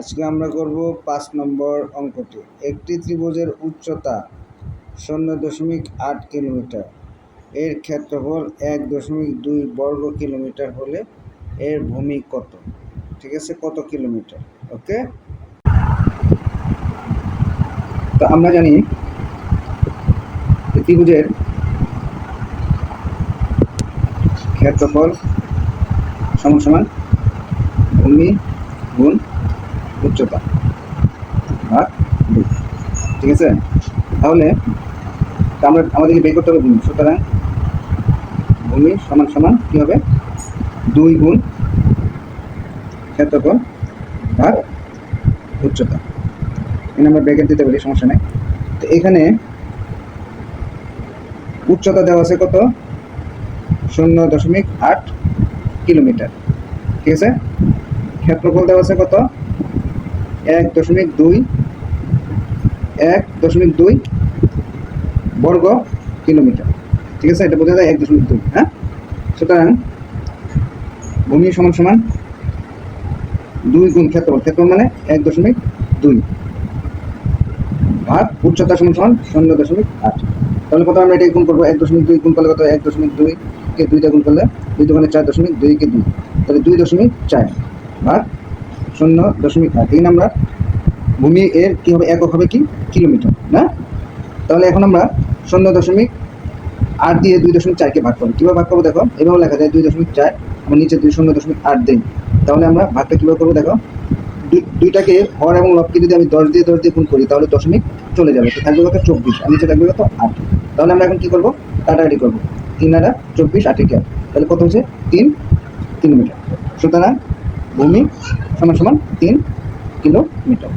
আজকে আমরা করব পাঁচ নম্বর অঙ্কটি। একটি ত্রিভুজের উচ্চতা শূন্য দশমিক আট কিলোমিটার। এর ক্ষেত্রফল এক দশমিক দুই বর্গ কিলোমিটার হলে এর ভূমি কত? ঠিক আছে, কত কিলোমিটার? ওকে? তো আমরা জানি ত্রিভুজের ক্ষেত্রফল সমান সমান ভূমি গুণ উচ্চতা। ভাগ দুই ঠিক আছে? তাহলে আমরা, আমাদেরকে বের করতে হবে ভূমি। সুতরাং ভূমি সমান সমান কী হবে? দুই গুণ ক্ষেত্রফল ভাগ উচ্চতা। এখানে আমরা ব্রেকেট দিতে পারি, সমস্যা নেই। তো এখানে উচ্চতা দেওয়া আছে কত? শূন্য দশমিক আট কিলোমিটার। ঠিক আছে? ক্ষেত্রফল দেওয়া আছে কত? এক দশমিক দুই, এক দশমিক দুই বর্গ কিলোমিটার। ঠিক আছে? এটা বোঝা যায় এক দশমিক দুই হ্যাঁ? সুতরাং ভূমি সমান সমান দুই গুণ ক্ষেত্রফল। ক্ষেত্রফল মানে এক দশমিক দুই ভাগ উচ্চতা সমান সমান শূন্য দশমিক আট। তাহলে কত আমরা এটাকে গুণ করব। এক দশমিক দুই গুণ করলে কত এক দশমিক দুই কে দুইটা গুণ করলে দুই দোকানে চার দশমিক দুই কে দুই। তাহলে দুই দশমিক চার ভাগ শূন্য দশমিক আট এখানে আমরা ভূমি এর কি হবে একক হবে কি কিলোমিটার না তাহলে এখন আমরা শূন্য দশমিক আট দিয়ে দুই দশমিক চারকে ভাগ করব কীভাবে ভাগ করব দেখো এভাবে লেখা যায় দুই দশমিক চার আমরা নিচে দুই শূন্য দশমিক আট দিই তাহলে আমরা ভাগটা কীভাবে করব দেখো দুই- দুইটাকে হর এবং লবকে যদি আমি দশ দিয়ে দশ দিয়ে গুণ করি তাহলে দশমিক চলে যাবে তো থাকবে কত চব্বিশ আর নিচে থাকবে কত আট তাহলে আমরা এখন কী করব কাটাকাটি করব তিন আটা চব্বিশ আটে তাহলে কত হচ্ছে তিন কিলোমিটার সুতরাং ভূমি সমান সমান তিন কিলোমিটার।